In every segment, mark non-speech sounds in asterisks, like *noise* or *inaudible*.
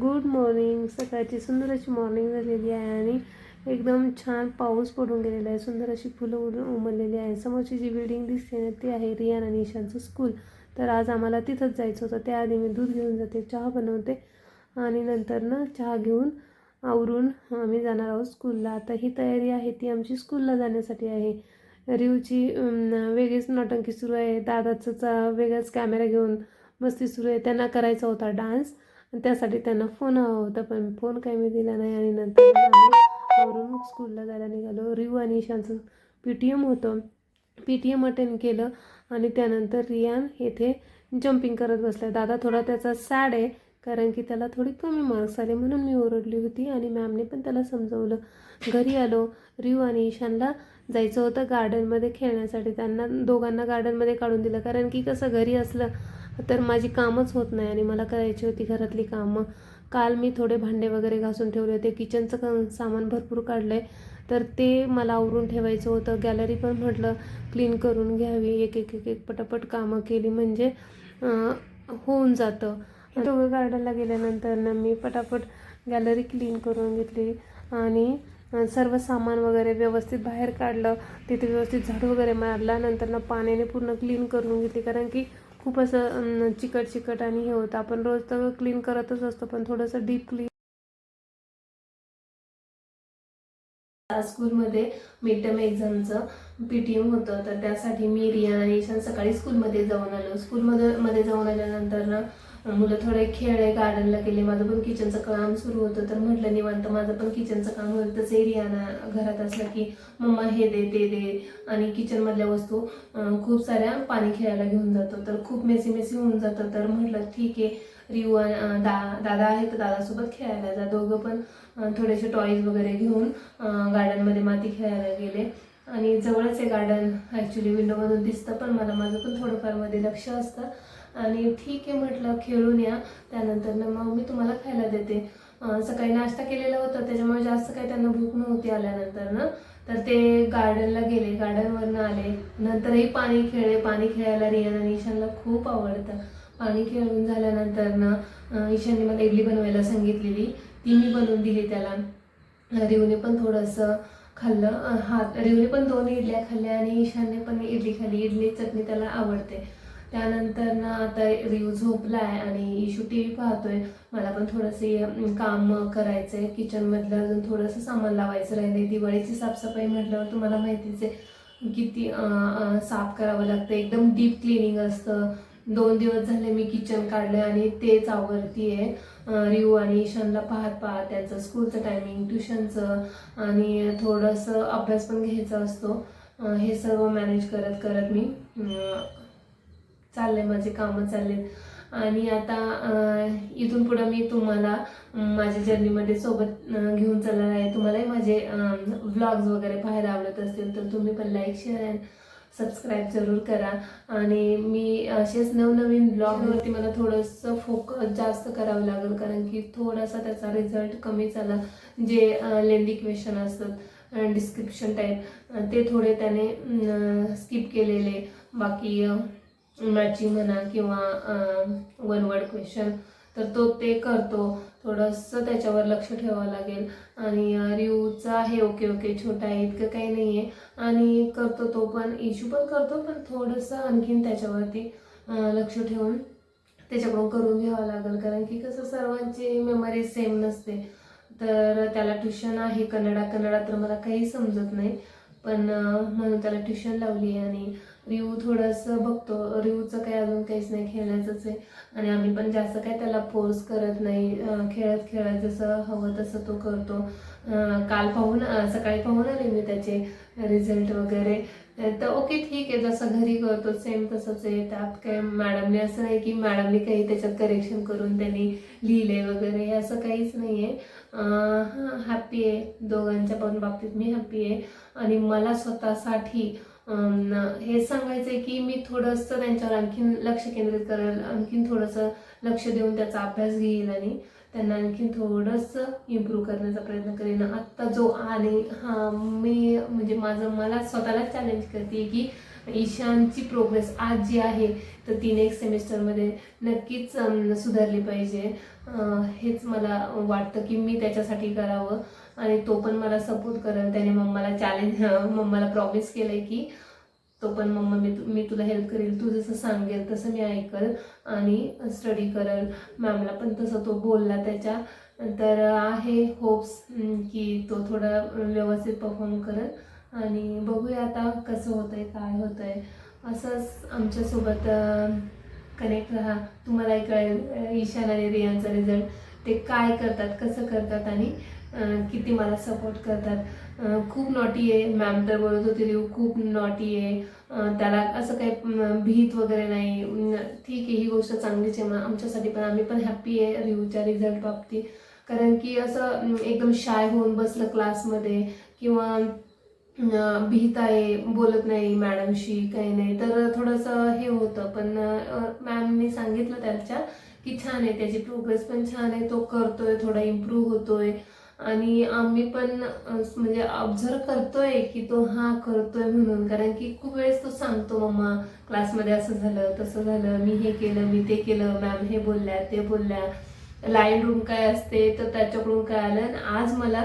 Good morning. सकाळची सुंदर अशी मॉर्निंग झालेली आहे आणि एकदम छान पाऊस पडून गेलेला आहे. सुंदर अशी फुलं उडून उमललेली आहे. समोरची जी बिल्डिंग दिसते ना ती आहे रियान आणि ईशानचं स्कूल तर आज आम्हाला तिथंच जायचं होतं. त्याआधी मी दूध घेऊन जाते चहा बनवते आणि नंतर ना चहा घेऊन आवरून आम्ही जाणार आहोत स्कूलला आता ही तयारी आहे ती आमची स्कूलला जाण्यासाठी आहे. रिवची वेगळीच नौटंकी सुरू आहे. दादाचं चा वेगळाच कॅमेरा घेऊन मस्ती सुरू आहे. त्यांना करायचा होता डान्स आणि त्यासाठी त्यांना फोन हवा होता पण फोन काही मी दिला नाही. आणि नंतर वरून आम्ही आवरून स्कूलला जायला निघालो. रिव आणि ईशानचं पी टी एम होतं. पी टी एम अटेंड केलं. आणि त्यानंतर रियान येथे जम्पिंग करत बसला दादा थोडा त्याचा सॅड आहे कारण की त्याला थोडी कमी मार्क्स आले म्हणून मी ओरडली होती आणि मॅमने पण त्याला समजवलं. घरी आलो. रिव आणि ईशानला जायचं होतं गार्डनमध्ये खेळण्यासाठी. त्यांना दोघांना गार्डनमध्ये काढून दिलं. कारण की कसं घरी असलं तर माझी कामच होत नाही आणि मला करायची होती घरातली कामं. काल मी थोडे भांडे वगैरे घासून ठेवले होते. किचनचं क सामान भरपूर काढलं आहे तर ते मला आवरून ठेवायचं होतं. गॅलरी पण म्हटलं क्लीन करून घ्यावी. एक एक एक एक पटापट कामं केली म्हणजे होऊन जातं. दोघं गार्डनला गेल्यानंतर ना मी पटापट गॅलरी क्लीन करून घेतली आणि सर्व सामान वगैरे व्यवस्थित बाहेर काढलं. तिथे व्यवस्थित झाडू वगैरे मारला. नंतर ना पाण्याने पूर्ण क्लीन करून घेतली. कारण की खूप असं चिकट चिकट आणि हे होतं. आपण रोज तर क्लीन करतच असतो पण थोडंसं डीप क्लीन स्कूलमध्ये मिड टर्म एक्झामचं पी टी एम होतं. तर त्यासाठी मी रिया आणि ईशान सकाळी स्कूलमध्ये जाऊन आलो. स्कूलमध्ये मध्ये जाऊन आल्यानंतर ना मुलं थोडे खेळले गार्डनला गेले. माझं पण किचनचं काम सुरू होतं तर म्हटलं निवांत माझं पण किचनचं काम होतं तर एरियाना घरात असलं की मम्मा हे दे ते दे. आणि किचनमधल्या वस्तू खूप साऱ्या पाणी खेळायला घेऊन जातो तर खूप मेसी मेसी होऊन जातं तर म्हटलं ठीक आहे. रिव दा दादा आहे तर दादासोबत खेळायला जा. दोघं पण थोडेसे टॉईज वगैरे घेऊन गार्डनमध्ये माती खेळायला गेले. आणि जवळच आहे गार्डन ॲक्च्युली विंडोमधून दिसतं पण मला माझं पण थोडंफारमध्ये लक्ष असतं. आणि ठीक आहे म्हटलं खेळून या. त्यानंतर ना मग मी तुम्हाला खायला देते. सकाळी नाश्ता केलेला होता त्याच्यामुळे जास्त काही त्यांना भूक नव्हती आल्यानंतर ना. तर ते गार्डनला गेले. गार्डनवरनं आले. नंतरही पाणी खेळले. पाणी खेळायला रियान आणि ईशानला खूप आवडतं. पाणी खेळून झाल्यानंतर ना ईशानने मला इडली बनवायला सांगितलेली. ती मी बनवून दिली त्याला. रिवने पण थोडंसं खाल्लं. हात रिवने पण दोन इडल्या खाल्ल्या आणि ईशानने पण इडली खाल्ली. इडली चटणी त्याला आवडते. त्यानंतर ना आता रिव झोपला आहे आणि इशू टी व्ही पाहतोय. मला पण थोडंसे काम करायचं आहे किचनमधलं अजून थोडंसं सामान लावायचं राहिले दिवाळीची साफसफाई म्हटल्यावर तुम्हाला माहितीच आहे किती साफ करावं लागतं. एकदम डीप क्लिनिंग असतं. दोन दिवस झाले मी किचन काढलं आणि तेच आवडती आहे रिव आणि ईशानला पाहत पाहत त्यांचं स्कूलचं टायमिंग ट्युशनचं आणि थोडंसं अभ्यास पण घ्यायचा असतो. हे सर्व मॅनेज करत करत मी अं, चाललंय माझे कामं चाललेत. आणि आता इथून पुढं मी तुम्हाला माझ्या जर्नीमध्ये सोबत घेऊन चालणार आहे. तुम्हालाही माझे व्लॉग्स वगैरे पाहायला आवडत असतील तर तुम्ही पण लाईक शेअर अँड सबस्क्राईब जरूर करा. आणि मी असेच नवनवीन ब्लॉगवरती मला थोडंसं फोकस जास्त करावं लागेल कारण की थोडासा त्याचा रिझल्ट कमी झाला. जे लेंदी क्वेश्चन असतात डिस्क्रिप्शन टाईप ते थोडे त्याने स्किप केलेले. बाकी मॅचिंग म्हणा किंवा वन वर्ड क्वेश्चन तर तो ते करतो. थोडंसं त्याच्यावर लक्ष ठेवावं लागेल. आणि रिवचा रिव्यूचा आहे ओके ओके छोटा आहे इतकं काही नाही आहे आणि करतो तो पण इश्यू पण करतो पण थोडंसं आणखीन त्याच्यावरती लक्ष ठेवून त्याच्याकडून करून घ्यावं लागेल. कारण की कसं सर्वांची मेमरी सेम नसते. तर त्याला ट्युशन आहे कन्नडा कन्नडा तर मला काही समजत नाही. पण म्हणून त्याला ट्युशन लावली आहे आणि रिव्यू थोडंसं बघतो. रिव्यूचं काही अजून काहीच नाही खेळण्याचंच आहे. आणि आम्ही पण जास्त काय त्याला फोर्स करत नाही. खेळत खेळत जसं हवं तसं तो करतो. काल पाहून सकाळी पाहून आले मी त्याचे रिझल्ट वगैरे. तर ओके ठीक आहे. जसं घरी करतो सेम तसंच आहे. त्यात काय मॅडमने असं नाही की मॅडमने काही त्याच्यात करेक्शन करून त्यांनी लिहिले वगैरे. असं काहीच नाही आहे हॅप्पी आहे. दोघांच्या पण बाबतीत मी हॅप्पी आहे. आणि मला स्वतःसाठी हे सांगायचं आहे की मी थोडंसं त्यांच्यावर आणखीन लक्ष केंद्रित करेल आणखीन थोडंसं लक्ष देऊन त्याचा अभ्यास घेईल आणि त्यांना आणखीन थोडंसं इम्प्रूव्ह करण्याचा प्रयत्न करेन. आत्ता जो आणि हां मी म्हणजे माझं मला स्वतःला चॅलेंज करते की ईशानची प्रोग्रेस आज जी आहे तर ती नेक्स्ट सेमिस्टरमध्ये नक्कीच सुधारली पाहिजे. हेच मला वाटतं की मी त्याच्यासाठी करावं. आणि तो पण मला सपोर्ट करेल. त्याने मम्माला चॅलेंज मम्माला प्रॉमिस केलंय की तो पण मम्मा मी तु- मी तुला हेल्प करेल तू जसं सांगेल तसं मी ऐकल आणि स्टडी करेल. मॅमला पण तसं तो बोलला त्याच्या. तर आहे होप्स की तो थोडा व्यवस्थित परफॉर्म करेल. आणि बघूया आता कसं होतंय काय होतंय. असंच आमच्यासोबत कनेक्ट राहा. तुम्हालाही कळेल ईशान आणि रियांचा रिझल्ट ते काय करतात कसं करतात आणि किती मला सपोर्ट करतात. खूप नॉटी आहे. मॅम तर बोलत होती रिव खूप नॉटी आहे. त्याला असं काही भीत वगैरे नाही. ठीक आहे ही गोष्ट चांगलीच आहे. मग आमच्यासाठी पण आम्ही पण हॅप्पी आहे रिव्हच्या रिझल्ट बाबतीत. कारण की असं एकदम शाय होऊन बसलं क्लासमध्ये किंवा भीत आहे बोलत नाही मॅडमशी काही नाही. तर थोडंसं हे होतं. पण मॅमनी सांगितलं त्याच्या की छान आहे त्याची प्रोग्रेस पण छान आहे. तो करतोय थोडा इम्प्रूव्ह होतोय. आणि आम्ही पण म्हणजे ऑब्झर्व करतोय की तो हा करतोय म्हणून. कारण की खूप वेळेस तो सांगतो मम्मा क्लासमध्ये असं झालं तसं झालं मी हे केलं मी ते केलं मॅम हे बोलल्या ते बोलल्या. लाईन रूम काय असते तर त्याच्याकडून काय आलं आणि आज मला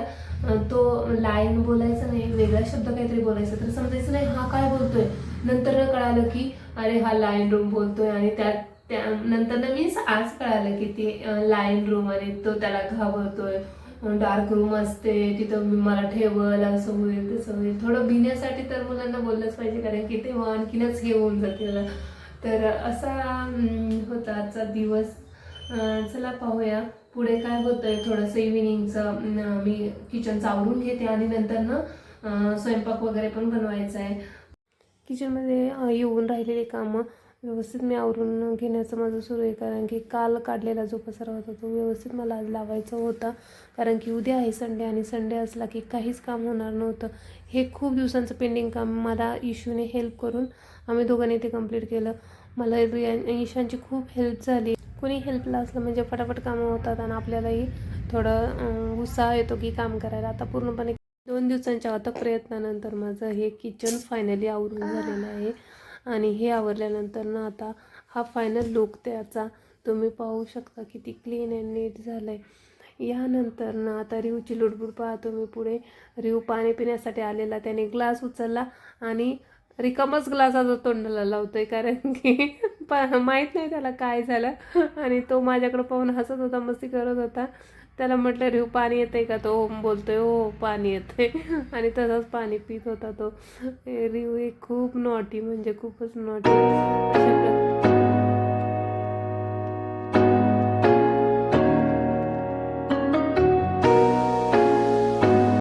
तो लाईन बोलायचा नाही वेगळा शब्द काहीतरी बोलायचा तर समजायचं नाही हा काय बोलतोय? नंतर कळालं की अरे हा लाईन रूम बोलतोय. आणि त्यात त्या नंतर मी आज कळालं की ते लाईन रूम आणि तो त्याला घाबरतोय. डार्क रूम असते तिथं मला ठेवल असं होईल तसं होईल. थोडं भिण्यासाठी तर मुलांना बोललंच पाहिजे कारण की तेव्हा आणखीनच हे होऊन जाते तर असा होता आजचा दिवस. चला पाहूया. पुढे काय होतं आहे थोडंसं इव्हिनिंगचं मी किचनचं आवरून घेते आणि नंतर ना स्वयंपाक वगैरे पण बनवायचा आहे. किचनमध्ये येऊन राहिलेले कामं. व्यवस्थित मी आवरून घेण्याचं माझं सुरू आहे. कारण की काल काढलेला जो पसारा होता तो व्यवस्थित मला आज लावायचा होता. कारण की उद्या आहे संडे आणि संडे असला की काहीच काम होणार नव्हतं. हे खूप दिवसांचं पेंडिंग काम मला इशूने हेल्प करून आम्ही दोघांनी ते कंप्लीट केलं. मला रिया- ईशानची खूप हेल्प झाली. कोणी हेल्पला असलं म्हणजे फटाफट कामं होतात आणि आपल्यालाही थोडं उत्साह येतो की काम करायला. आता पूर्णपणे दोन दिवसांच्या आता प्रयत्नानंतर माझं हे किचन फायनली आवरून झालेलं आहे. आणि हे आवरल्यानंतर ना आता हा फायनल लुक त्याचा तुम्ही पाहू शकता किती क्लीन अँड नीट झालं आहे यानंतर ना आता रिवची लुडबुड पाहतो मी पुढे. रिव पाणी पिण्यासाठी आलेला त्याने ग्लास उचलला आणि रिकामच ग्लासाचा तोंडाला तोंडाला लावतोय कारण की प माहीत नाही त्याला काय झालं. आणि तो माझ्याकडं पाहून हसत होता मस्ती करत होता. त्याला म्हटलं रिव पाणी येते का? तो ओम बोलतोय हो पाणी येतंय. *laughs* आणि तसाच पाणी पित होता तो. रिव एक खूप नॉटी म्हणजे खूपच नॉटी